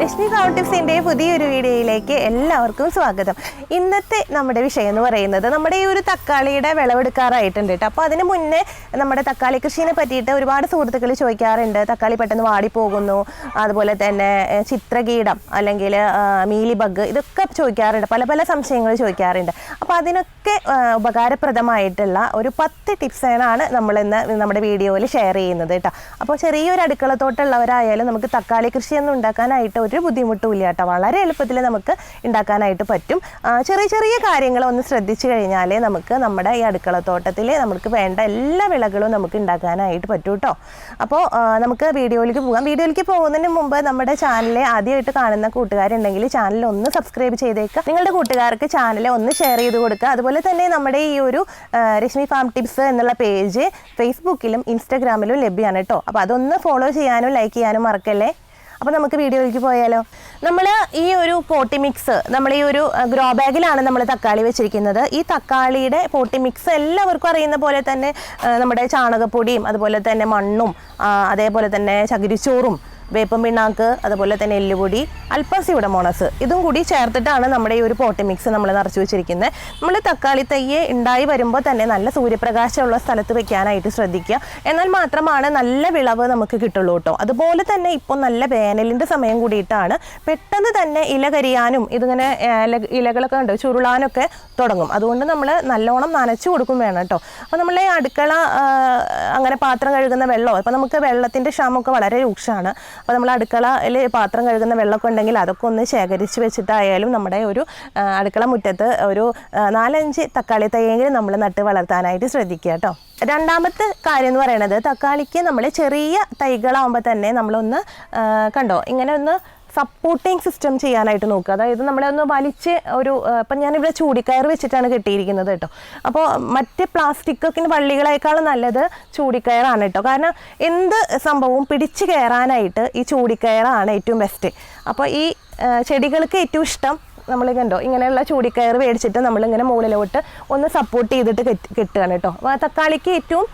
രശ്മി ഫൗണ്ടിപ്സിന്റെ പുതിയൊരു വീഡിയോയിലേക്ക് എല്ലാവർക്കും സ്വാഗതം. ഇന്നത്തെ നമ്മുടെ വിഷയം എന്ന് പറയുന്നത് നമ്മുടെ ഈ ഒരു തക്കാളിയുടെ വിളവെടുക്കാറായിട്ടുണ്ട് കേട്ടോ. അപ്പോൾ അതിന് മുന്നേ നമ്മുടെ തക്കാളി കൃഷിനെ പറ്റിയിട്ട് ഒരുപാട് സുഹൃത്തുക്കൾ ചോദിക്കാറുണ്ട്. തക്കാളി പെട്ടെന്ന് വാടിപ്പോകുന്നു. അതുപോലെ തന്നെ ചിത്രകീടം അല്ലെങ്കിൽ മീലി ബഗ് ഇതൊക്കെ ചോദിക്കാറുണ്ട്. പല പല സംശയങ്ങൾ ചോദിക്കാറുണ്ട്. അപ്പോൾ അതിനൊക്കെ ഉപകാരപ്രദമായിട്ടുള്ള ഒരു പത്ത് ടിപ്സാണ് നമ്മൾ ഇന്ന് നമ്മുടെ വീഡിയോയിൽ ഷെയർ ചെയ്യുന്നത് കേട്ടോ. അപ്പോൾ ചെറിയൊരു അടുക്കളത്തോട്ടുള്ളവരായാലും നമുക്ക് തക്കാളി കൃഷിയൊന്നും ഉണ്ടാക്കാനായിട്ട് ഒരു ബുദ്ധിമുട്ടും ഇല്ല കേട്ടോ. വളരെ എളുപ്പത്തിൽ നമുക്ക് ഉണ്ടാക്കാനായിട്ട് പറ്റും. ചെറിയ ചെറിയ കാര്യങ്ങൾ ഒന്ന് ശ്രദ്ധിച്ചു കഴിഞ്ഞാൽ നമുക്ക് നമ്മുടെ ഈ അടുക്കളത്തോട്ടത്തിൽ നമുക്ക് വേണ്ട എല്ലാ വിളകളും നമുക്ക് ഉണ്ടാക്കാനായിട്ട് പറ്റും കേട്ടോ. അപ്പോൾ നമുക്ക് വീഡിയോയിലേക്ക് പോകാം. വീഡിയോയിലേക്ക് പോകുന്നതിന് മുമ്പ് നമ്മുടെ ചാനൽ ആദ്യമായിട്ട് കാണുന്ന കൂട്ടുകാരുണ്ടെങ്കിൽ ചാനൽ ഒന്ന് സബ്സ്ക്രൈബ് ചെയ്തേക്കുക നിങ്ങളുടെ കൂട്ടുകാർക്ക് ചാനൽ ഒന്ന് ഷെയർ ചെയ്ത് കൊടുക്കുക. അതുപോലെ തന്നെ നമ്മുടെ ഈ ഒരു രശ്മി ഫാം ടിപ്സ് എന്നുള്ള പേജ് ഫേസ്ബുക്കിലും ഇൻസ്റ്റാഗ്രാമിലും ലഭ്യമാണ് കേട്ടോ അപ്പോൾ അതൊന്ന് ഫോളോ ചെയ്യാനും ലൈക്ക് ചെയ്യാനും മറക്കല്ലേ? അപ്പോൾ നമുക്ക് വീഡിയോയിലേക്ക് പോയാലോ. നമ്മൾ ഈ ഒരു പോട്ടി മിക്സ് നമ്മൾ ഈ ഒരു ഗ്രോ ബാഗിലാണ് നമ്മൾ തക്കാളി വെച്ചിരിക്കുന്നത്. ഈ തക്കാളിയുടെ പോട്ടി മിക്സ് എല്ലാവർക്കും അറിയുന്ന പോലെ തന്നെ നമ്മുടെ ചാണകപ്പൊടിയും അതുപോലെ തന്നെ മണ്ണും അതേപോലെ തന്നെ ചകിരിച്ചോറും വേപ്പം പിണ്ണാക്ക് അതുപോലെ തന്നെ എല്ലുപൊടി അല്പം സിവിഡമോണസ് ഇതും കൂടി ചേർത്തിട്ടാണ് നമ്മുടെ ഈ ഒരു പോട്ടി മിക്സ് നമ്മൾ നിറച്ച് വെച്ചിരിക്കുന്നത് നമ്മൾ തക്കാളി തയ്യെ ഉണ്ടായി വരുമ്പോൾ തന്നെ നല്ല സൂര്യപ്രകാശമുള്ള സ്ഥലത്ത് വെക്കാനായിട്ട് ശ്രദ്ധിക്കുക. എന്നാൽ മാത്രമാണ് നല്ല വിളവ് നമുക്ക് കിട്ടുള്ളൂ കേട്ടോ. അതുപോലെ തന്നെ ഇപ്പോൾ നല്ല വേനലിന്റെ സമയം കൂടിയിട്ടാണ് പെട്ടെന്ന് തന്നെ ഇല കരിയാനും ഇതിങ്ങനെ ഇലകളൊക്കെ ഉണ്ട് ചുരുളാനൊക്കെ തുടങ്ങും. അതുകൊണ്ട് നമ്മൾ നല്ലോണം നനച്ചു കൊടുക്കും വേണം കേട്ടോ. അപ്പോൾ നമ്മളെ അടുക്കള അങ്ങനെ പാത്രം കഴുകുന്ന വെള്ളമോ അപ്പോൾ നമുക്ക് വെള്ളത്തിന്റെ ക്ഷാമമൊക്കെ വളരെ രൂക്ഷമാണ്. അപ്പോൾ നമ്മൾ അടുക്കളയിൽ പാത്രം കഴുകുന്ന വെള്ളമൊക്കെ ഉണ്ടെങ്കിൽ അതൊക്കെ ഒന്ന് ശേഖരിച്ച് വെച്ചിട്ടായാലും നമ്മുടെ ഒരു അടുക്കള മുറ്റത്ത് ഒരു നാലഞ്ച് തക്കാളി തൈയെങ്കിലും നമ്മൾ നട്ട് വളർത്താനായിട്ട് ശ്രദ്ധിക്കുക കേട്ടോ. രണ്ടാമത്തെ കാര്യം എന്ന് പറയുന്നത് തക്കാളിക്ക് നമ്മൾ ചെറിയ തൈകളാകുമ്പോൾ തന്നെ നമ്മളൊന്ന് കണ്ടോ ഇങ്ങനെ ഒന്ന് സപ്പോർട്ടിങ് സിസ്റ്റം ചെയ്യാനായിട്ട് നോക്കുക. അതായത് നമ്മളെ ഒന്ന് വലിച്ച് ഒരു ഇപ്പം ഞാനിവിടെ ചൂടിക്കയർ വെച്ചിട്ടാണ് കെട്ടിയിരിക്കുന്നത് കേട്ടോ. അപ്പോൾ മറ്റ് പ്ലാസ്റ്റിക്കൊക്കെ വള്ളികളേക്കാളും നല്ലത് ചൂടിക്കയറാണ് കേട്ടോ. കാരണം എന്ത് സംഭവവും പിടിച്ച് കയറാനായിട്ട് ഈ ചൂടിക്കയറാണ് ഏറ്റവും ബെസ്റ്റ് അപ്പോൾ ഈ ചെടികൾക്ക് ഏറ്റവും ഇഷ്ടം നമ്മൾ കണ്ടോ ഇങ്ങനെയുള്ള ചൂടിക്കയർ മേടിച്ചിട്ട് നമ്മളിങ്ങനെ മുകളിലോട്ട് ഒന്ന് സപ്പോർട്ട് ചെയ്തിട്ട് കെട്ടി കെട്ടുകയാണ് കേട്ടോ. തക്കാളിക്ക് ഏറ്റവും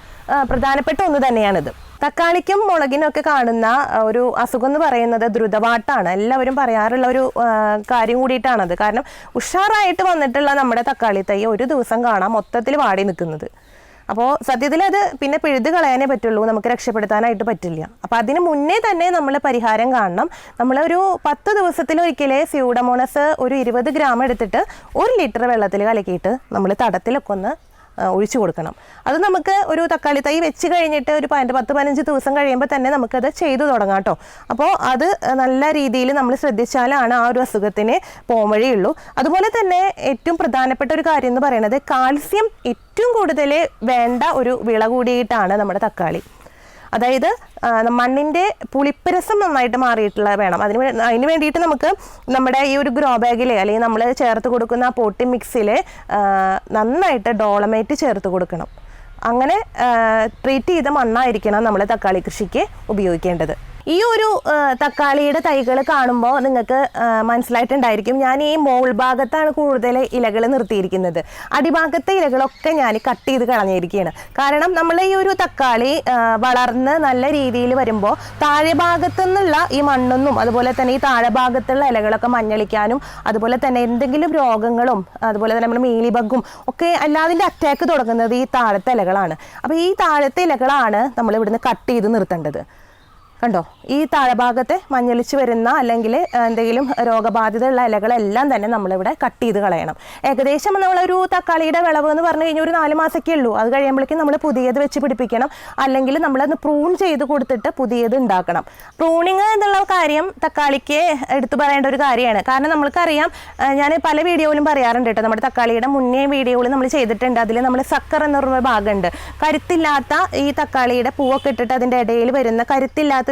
പ്രധാനപ്പെട്ട ഒന്ന് തന്നെയാണിത്. തക്കാളിക്കും മുളകിനും ഒക്കെ കാണുന്ന ഒരു അസുഖം എന്ന് പറയുന്നത് ദ്രുതവാട്ടാണ് എല്ലാവരും പറയാറുള്ള ഒരു കാര്യം കൂടിയിട്ടാണത്. കാരണം ഉഷാറായിട്ട് വന്നിട്ടുള്ള നമ്മുടെ തക്കാളി തൈ ഒരു ദിവസം കാണാം മൊത്തത്തിൽ വാടി നിൽക്കുന്നത്. അപ്പോൾ സത്യത്തിൽ അത് പിന്നെ പിഴുത് കളയാനേ പറ്റുള്ളൂ. നമുക്ക് രക്ഷപ്പെടുത്താനായിട്ട് പറ്റില്ല. അപ്പോൾ അതിന് മുന്നേ തന്നെ നമ്മൾ പരിഹാരം കാണണം. നമ്മളൊരു പത്ത് ദിവസത്തിലൊരിക്കലേ സ്യൂഡമോണസ് ഒരു ഇരുപത് ഗ്രാം എടുത്തിട്ട് ഒരു ലിറ്റർ വെള്ളത്തിൽ കലക്കിയിട്ട് നമ്മൾ തടത്തിലൊക്കെ ഒന്ന് ഒഴിച്ചു കൊടുക്കണം. അത് നമുക്ക് ഒരു തക്കാളി തൈ വെച്ച് കഴിഞ്ഞിട്ട് ഒരു പതിനെ പത്ത് പതിനഞ്ച് ദിവസം കഴിയുമ്പോൾ തന്നെ നമുക്കത് ചെയ്തു തുടങ്ങാം കേട്ടോ. അപ്പോൾ അത് നല്ല രീതിയിൽ നമ്മൾ ശ്രദ്ധിച്ചാലാണ് ആ ഒരു അസുഖത്തിന് പോംവഴിയുള്ളൂ അതുപോലെ തന്നെ ഏറ്റവും പ്രധാനപ്പെട്ട ഒരു കാര്യം എന്ന് പറയുന്നത് കാൽസ്യം ഏറ്റവും കൂടുതൽ വേണ്ട ഒരു വിള കൂടിയിട്ടാണ് നമ്മുടെ തക്കാളി. അതായത് മണ്ണിന്റെ പുളിപ്പരസം നന്നായിട്ട് മാറിയിട്ടുള്ള വേണം. അതിന് അതിന് വേണ്ടിയിട്ട് നമുക്ക് നമ്മുടെ ഈ ഒരു ഗ്രോ ബാഗിൽ അല്ലെങ്കിൽ നമ്മൾ ചേർത്ത് കൊടുക്കുന്ന ആ പോട്ടി മിക്സിൽ നന്നായിട്ട് ഡോളമേറ്റ് ചേർത്ത് കൊടുക്കണം. അങ്ങനെ ട്രീറ്റ് ചെയ്ത മണ്ണായിരിക്കണം നമ്മൾ തക്കാളി കൃഷിക്ക് ഉപയോഗിക്കേണ്ടത്. ഈ ഒരു തക്കാളിയുടെ തൈകൾ കാണുമ്പോൾ നിങ്ങൾക്ക് മനസ്സിലായിട്ടുണ്ടായിരിക്കും ഞാൻ ഈ മോൾ ഭാഗത്താണ് കൂടുതൽ ഇലകൾ നിർത്തിയിരിക്കുന്നത്. അടിഭാഗത്തെ ഇലകളൊക്കെ ഞാൻ കട്ട് ചെയ്ത് കളഞ്ഞിരിക്കുകയാണ്. കാരണം നമ്മൾ ഈ ഒരു തക്കാളി വളർന്ന് നല്ല രീതിയിൽ വരുമ്പോൾ താഴെ ഭാഗത്തു നിന്നുള്ള ഈ മണ്ണൊന്നും അതുപോലെ തന്നെ ഈ താഴെ ഭാഗത്തുള്ള ഇലകളൊക്കെ മഞ്ഞളിക്കാനും അതുപോലെ തന്നെ എന്തെങ്കിലും രോഗങ്ങളും അതുപോലെ തന്നെ നമ്മുടെ മീലിബഗും ഒക്കെ എല്ലാതിന്റെ അറ്റാക്ക് തുടങ്ങുന്നത് ഈ താഴത്തെ ഇലകളാണ്. അപ്പോൾ ഈ താഴത്തെ ഇലകളാണ് നമ്മൾ ഇവിടുന്ന് കട്ട് ചെയ്ത് നിർത്തേണ്ടത്. കണ്ടോ? ഈ താഴഭാഗത്തെ മഞ്ഞളിച്ച് വരുന്ന അല്ലെങ്കിൽ എന്തെങ്കിലും രോഗബാധിതയുള്ള ഇലകളെല്ലാം തന്നെ നമ്മളിവിടെ കട്ട് ചെയ്ത് കളയണം. ഏകദേശം നമ്മളൊരു തക്കാളിയുടെ വിളവ് എന്ന് പറഞ്ഞു കഴിഞ്ഞാൽ ഒരു നാല് മാസമൊക്കെ ഉള്ളൂ. അത് കഴിയുമ്പോഴേക്കും നമ്മൾ പുതിയത് വെച്ച് പിടിപ്പിക്കണം. അല്ലെങ്കിൽ നമ്മളത് പ്രൂൺ ചെയ്ത് കൊടുത്തിട്ട് പുതിയത് ഉണ്ടാക്കണം. പ്രൂണിങ് എന്നുള്ള കാര്യം തക്കാളിക്ക് എടുത്തു പറയേണ്ട ഒരു കാര്യമാണ്. കാരണം നമ്മൾക്കറിയാം ഞാൻ പല വീഡിയോയിലും പറയാറുണ്ട് കേട്ടോ. നമ്മുടെ തക്കാളിയുടെ മുന്നേ വീഡിയോയിൽ നമ്മൾ ചെയ്തിട്ടുണ്ട്. അതിൽ നമ്മൾ സക്കർ എന്ന് പറഞ്ഞ ഭാഗമുണ്ട്. കരുത്തില്ലാത്ത ഈ തക്കാളിയുടെ പൂവൊക്കെ ഇട്ടിട്ട് അതിന്റെ ഇടയിൽ വരുന്ന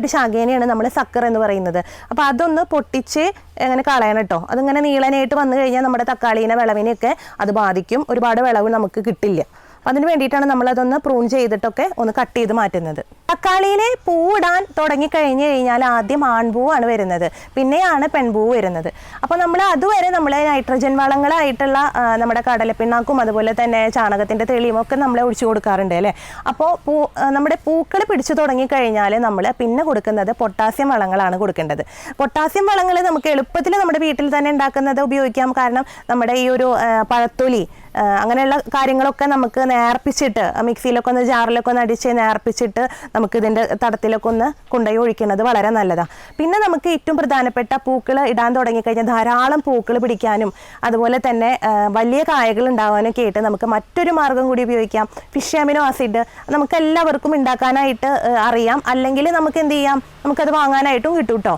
കരുത്തില്ലാത്തൊരു ശാഖേനെയാണ് നമ്മൾ സക്കർ എന്ന് പറയുന്നത്. അപ്പോൾ അതൊന്ന് പൊട്ടിച്ച് അങ്ങനെ കളയണം കേട്ടോ? അതിങ്ങനെ നീളനായിട്ട് വന്നു കഴിഞ്ഞാൽ നമ്മുടെ തക്കാളീനെ വിളവിനെയൊക്കെ അത് ബാധിക്കും. ഒരുപാട് വിളവ് നമുക്ക് കിട്ടില്ല. അതിന് വേണ്ടിയിട്ടാണ് നമ്മളതൊന്ന് പ്രൂൺ ചെയ്തിട്ടൊക്കെ ഒന്ന് കട്ട് ചെയ്ത് മാറ്റുന്നത്. തക്കാളിയിലെ പൂവിടാൻ തുടങ്ങി കഴിഞ്ഞ് കഴിഞ്ഞാൽ ആദ്യം ആൺപൂവാണ് വരുന്നത്. പിന്നെയാണ് പെൺപൂവ് വരുന്നത്. അപ്പോൾ നമ്മൾ അതുവരെ നമ്മൾ നൈട്രജൻ വളങ്ങളായിട്ടുള്ള നമ്മുടെ കടലപ്പിണ്ണാക്കും അതുപോലെ തന്നെ ചാണകത്തിന്റെ തെളിയും ഒക്കെ നമ്മൾ ഒഴിച്ചു കൊടുക്കാറുണ്ട് അല്ലേ? അപ്പോൾ പൂ നമ്മുടെ പൂക്കൾ പിടിച്ചു തുടങ്ങിക്കഴിഞ്ഞാൽ നമ്മൾ പിന്നെ കൊടുക്കുന്നത് പൊട്ടാസ്യം വളങ്ങളാണ് കൊടുക്കേണ്ടത്. പൊട്ടാസ്യം വളങ്ങൾ നമുക്ക് എളുപ്പത്തിൽ നമ്മുടെ വീട്ടിൽ തന്നെ ഉണ്ടാക്കുന്നത് ഉപയോഗിക്കാം. കാരണം നമ്മുടെ ഈ ഒരു പഴത്തൊലി അങ്ങനെയുള്ള കാര്യങ്ങളൊക്കെ നമുക്ക് നേർപ്പിച്ചിട്ട് മിക്സിയിലൊക്കെ ഒന്ന് ജാറിലൊക്കെ ഒന്ന് അടിച്ച് നേർപ്പിച്ചിട്ട് നമുക്ക് ഇതിന്റെ തടത്തിലൊക്കെ ഒന്ന് കൊണ്ടുപോയി ഒഴിക്കുന്നത് വളരെ നല്ലതാണ് പിന്നെ നമുക്ക് ഏറ്റവും പ്രധാനപ്പെട്ട പൂക്കൾ ഇടാൻ തുടങ്ങിക്കഴിഞ്ഞാൽ ധാരാളം പൂക്കൾ പിടിക്കാനും അതുപോലെ തന്നെ വലിയ കായകൾ ഉണ്ടാകാനും ആയിട്ട് നമുക്ക് മറ്റൊരു മാർഗം കൂടി ഉപയോഗിക്കാം. ഫിഷ് അമിനോ ആസിഡ് നമുക്ക് എല്ലാവർക്കും ഉണ്ടാക്കാനായിട്ട് അറിയാം. അല്ലെങ്കിൽ നമുക്ക് എന്ത് ചെയ്യാം? നമുക്കത് വാങ്ങാനായിട്ടും കിട്ടും കേട്ടോ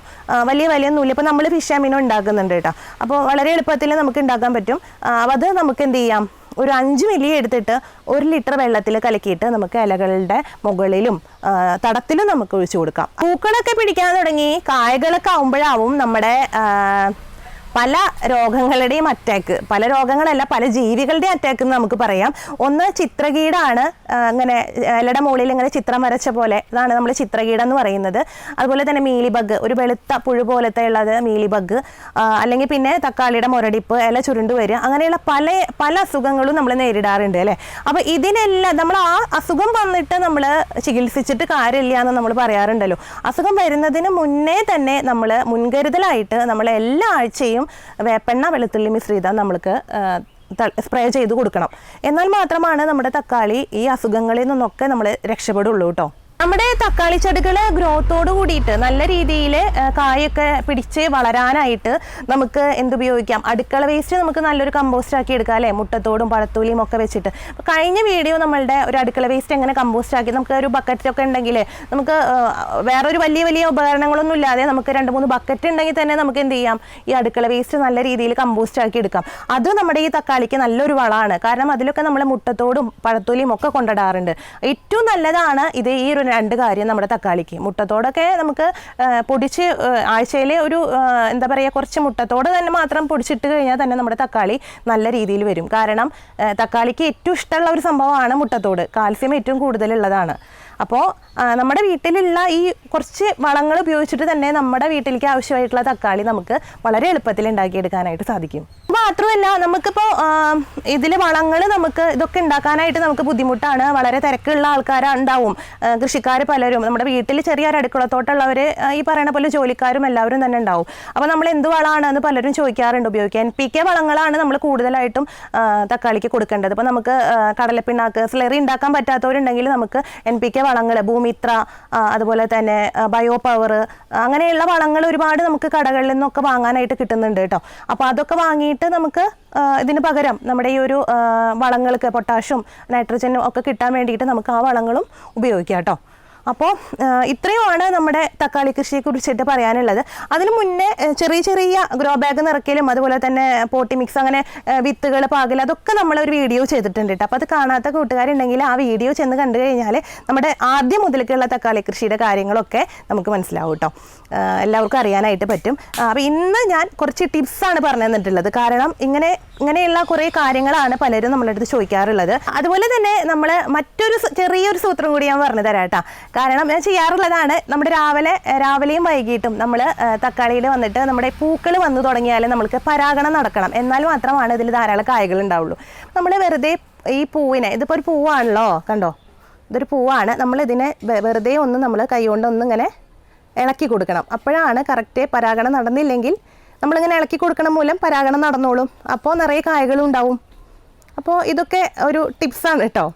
വലിയ വലിയ നൂൽ. ഇപ്പോൾ നമ്മൾ ഫിഷ് അമിനോ ഉണ്ടാക്കുന്നുണ്ട് കേട്ടോ അപ്പോൾ വളരെ എളുപ്പത്തിൽ നമുക്ക് ഉണ്ടാക്കാൻ പറ്റും. അത് നമുക്ക് എന്ത് ചെയ്യാം? ഒരു അഞ്ച് മില്ലി എടുത്തിട്ട് ഒരു ലിറ്റർ വെള്ളത്തിൽ കലക്കിയിട്ട് നമുക്ക് ഇലകളുടെ മുകളിലും തടത്തിലും നമുക്ക് ഒഴിച്ചു കൊടുക്കാം. പൂക്കളൊക്കെ പിടിക്കാൻ തുടങ്ങി. കായകളൊക്കെ ആവുമ്പോഴാവും നമ്മുടെ പല രോഗങ്ങളുടെയും അറ്റാക്ക് പല രോഗങ്ങളല്ല പല ജീവികളുടെയും അറ്റാക്ക് എന്ന് നമുക്ക് പറയാം. ഒന്ന് ചിത്രകീടാണ് ഇങ്ങനെ ഇലയുടെ മുകളിൽ ഇങ്ങനെ ചിത്രം വരച്ച പോലെ ഇതാണ് നമ്മൾ ചിത്രകീടം എന്ന് പറയുന്നത്. അതുപോലെ തന്നെ മീലി ബഗ് ഒരു വെളുത്ത പുഴു പോലത്തെ ഉള്ളത് മീലി ബഗ് അല്ലെങ്കിൽ പിന്നെ തക്കാളിയുടെ മുരടിപ്പ് ഇല ചുരുണ്ട് വരിക അങ്ങനെയുള്ള പല പല അസുഖങ്ങളും നമ്മൾ നേരിടാറുണ്ട് അല്ലേ? അപ്പോൾ ഇതിനെല്ലാം നമ്മൾ ആ അസുഖം വന്നിട്ട് നമ്മൾ ചികിത്സിച്ചിട്ട് കാര്യമില്ല എന്ന് നമ്മൾ പറയാറുണ്ടല്ലോ. അസുഖം വരുന്നതിന് മുന്നേ തന്നെ നമ്മൾ മുൻകരുതലായിട്ട് നമ്മൾ എല്ലാ ആഴ്ചയും വേപ്പെണ്ണ വെളുത്തുള്ളി മിശ്രിതം നമ്മൾക്ക് സ്പ്രേ ചെയ്ത് കൊടുക്കണം. എന്നാൽ മാത്രമാണ് നമ്മുടെ തക്കാളി ഈ അസുഖങ്ങളിൽ നിന്നൊക്കെ നമ്മൾ രക്ഷപ്പെടുള്ളൂ കേട്ടോ. നമ്മുടെ തക്കാളി ചെടികൾ ഗ്രോത്തോട് കൂടിയിട്ട് നല്ല രീതിയിൽ കായൊക്കെ പിടിച്ച് വളരാനായിട്ട് നമുക്ക് എന്തുപയോഗിക്കാം? അടുക്കള വേസ്റ്റ് നമുക്ക് നല്ലൊരു കമ്പോസ്റ്റ് ആക്കി എടുക്കാം അല്ലേ? മുട്ടത്തോടും പഴത്തൂലിയും ഒക്കെ വെച്ചിട്ട്. കഴിഞ്ഞ വീഡിയോ നമ്മളുടെ ഒരു അടുക്കള വേസ്റ്റ് എങ്ങനെ കമ്പോസ്റ്റ് ആക്കി? നമുക്ക് ഒരു ബക്കറ്റൊക്കെ ഉണ്ടെങ്കിൽ നമുക്ക് വേറൊരു വലിയ വലിയ ഉപകരണങ്ങളൊന്നും ഇല്ലാതെ നമുക്ക് രണ്ട് മൂന്ന് ബക്കറ്റ് ഉണ്ടെങ്കിൽ തന്നെ നമുക്ക് എന്ത് ചെയ്യാം? ഈ അടുക്കള വേസ്റ്റ് നല്ല രീതിയിൽ കമ്പോസ്റ്റ് ആക്കി എടുക്കാം. അത് നമ്മുടെ ഈ തക്കാളിക്ക് നല്ലൊരു വളമാണ്. കാരണം അതിലൊക്കെ നമ്മൾ മുട്ടത്തോടും പഴത്തൊലിയും ഒക്കെ കൊണ്ടിടാറുണ്ട്. ഏറ്റവും നല്ലതാണ് ഇത് ഈ ഒരു രണ്ട് കാര്യം നമ്മുടെ തക്കാളിക്ക്. മുട്ടത്തോടൊക്കെ നമുക്ക് പൊടിച്ച് ആഴ്ചയിൽ ഒരു എന്താ പറയുക കുറച്ച് മുട്ടത്തോട് തന്നെ മാത്രം പൊടിച്ചിട്ട് കഴിഞ്ഞാൽ തന്നെ നമ്മുടെ തക്കാളി നല്ല രീതിയിൽ വരും. കാരണം തക്കാളിക്ക് ഏറ്റവും ഇഷ്ടമുള്ള ഒരു സംഭവമാണ് മുട്ടത്തോട്. കാൽസ്യം ഏറ്റവും കൂടുതലുള്ളതാണ്. അപ്പോൾ നമ്മുടെ വീട്ടിലുള്ള ഈ കുറച്ച് വളങ്ങൾ ഉപയോഗിച്ചിട്ട് തന്നെ നമ്മുടെ വീട്ടിലേക്ക് ആവശ്യമായിട്ടുള്ള തക്കാളി നമുക്ക് വളരെ എളുപ്പത്തിൽ ഉണ്ടാക്കിയെടുക്കാനായിട്ട് സാധിക്കും. മാത്രമല്ല നമുക്കിപ്പോൾ ഇതിൽ വളങ്ങൾ നമുക്ക് ഇതൊക്കെ ഉണ്ടാക്കാനായിട്ട് നമുക്ക് ബുദ്ധിമുട്ടാണ്. വളരെ തിരക്കുള്ള ആൾക്കാരുണ്ടാവും. കൃഷിക്കാർ പലരും. നമ്മുടെ വീട്ടിൽ ചെറിയൊരു അടുക്കളത്തോട്ടുള്ളവർ ഈ പറയുന്ന പോലെ ജോലിക്കാരും എല്ലാവരും തന്നെ ഉണ്ടാവും. അപ്പോൾ നമ്മൾ എന്ത് വളമാണ് എന്ന് പലരും ചോദിക്കാറുണ്ട് ഉപയോഗിക്കാൻ. പി കെ വളങ്ങളാണ് നമ്മൾ കൂടുതലായിട്ടും തക്കാളിക്ക് കൊടുക്കേണ്ടത്. അപ്പോൾ നമുക്ക് കടലപ്പിണ്ണാക്ക് സ്ലറി ഉണ്ടാക്കാൻ പറ്റാത്തവരുണ്ടെങ്കിൽ നമുക്ക് എൻ പി കെ വളങ്ങൾ ഭൂമിത്ര അതുപോലെ തന്നെ ബയോ പവർ അങ്ങനെയുള്ള വളങ്ങൾ ഒരുപാട് നമുക്ക് കടകളിൽ നിന്നൊക്കെ വാങ്ങാനായിട്ട് കിട്ടുന്നുണ്ട് കേട്ടോ. അപ്പോൾ അതൊക്കെ വാങ്ങിയിട്ട് നമുക്ക് ആ, ഇതിന് പകരം നമ്മുടെ ഈ ഒരു വളങ്ങൾക്ക് പൊട്ടാഷ്യം നൈട്രജനും ഒക്കെ കിട്ടാൻ വേണ്ടിയിട്ട് നമുക്ക് ആ വളങ്ങളും ഉപയോഗിക്കാം കേട്ടോ. അപ്പോൾ ഇത്രയുമാണ് നമ്മുടെ തക്കാളി കൃഷിയെ കുറിച്ചിട്ട് പറയാനുള്ളത്. അതിന് മുന്നേ ചെറിയ ചെറിയ ഗ്രോ ബാഗ് നിറയ്ക്കലും അതുപോലെ തന്നെ പോട്ടി മിക്സ് അങ്ങനെ വിത്തുകൾ പാകൽ അതൊക്കെ നമ്മൾ ഒരു വീഡിയോ ചെയ്തിട്ടുണ്ട് കേട്ടോ. അപ്പോൾ അത് കാണാത്ത കൂട്ടുകാരുണ്ടെങ്കിൽ ആ വീഡിയോ ചെന്ന് കണ്ടു കഴിഞ്ഞാൽ നമ്മുടെ ആദ്യം മുതലേക്കുള്ള തക്കാളി കൃഷിയുടെ കാര്യങ്ങളൊക്കെ നമുക്ക് മനസ്സിലാവും കേട്ടോ. എല്ലാവർക്കും അറിയാനായിട്ട് പറ്റും. അപ്പോൾ ഇന്ന് ഞാൻ കുറച്ച് ടിപ്സാണ് പറഞ്ഞു തന്നിട്ടുള്ളത് കാരണം ഇങ്ങനെ ഇങ്ങനെയുള്ള കുറേ കാര്യങ്ങളാണ് പലരും നമ്മളെ അടുത്ത് ചോദിക്കാറുള്ളത്. അതുപോലെ തന്നെ നമ്മൾ മറ്റൊരു ചെറിയൊരു സൂത്രം കൂടി ഞാൻ പറഞ്ഞു തരാം കേട്ടോ. കാരണം ഞാൻ ചെയ്യാറുള്ളതാണ് നമ്മുടെ രാവിലെ രാവിലെയും വൈകിട്ടും നമ്മൾ തക്കാളിയിൽ വന്നിട്ട് നമ്മുടെ പൂക്കൾ വന്നു തുടങ്ങിയാൽ നമുക്ക് പരാഗണം നടക്കണം. എന്നാൽ മാത്രമാണ് ഇതിൽ ധാരാളം കായകൾ ഉണ്ടാവുള്ളൂ. നമ്മൾ വെറുതെ ഈ പൂവിനെ ഇതിപ്പോൾ ഒരു പൂവാണല്ലോ കണ്ടോ? ഇതൊരു പൂവാണ്. നമ്മളിതിനെ വെറുതെ ഒന്ന് നമ്മൾ കൈകൊണ്ട് ഒന്ന് ഇങ്ങനെ ഇളക്കി കൊടുക്കണം. അപ്പോഴാണ് കറക്റ്റ് പരാഗണം നടന്നില്ലെങ്കിൽ നമ്മളിങ്ങനെ ഇളക്കി കൊടുക്കണം മൂലം പരാഗണം നടന്നോളും. അപ്പോൾ നിറയെ കായകളും ഉണ്ടാവും അപ്പോൾ ഇതൊക്കെ ഒരു ടിപ്സാണ് കേട്ടോ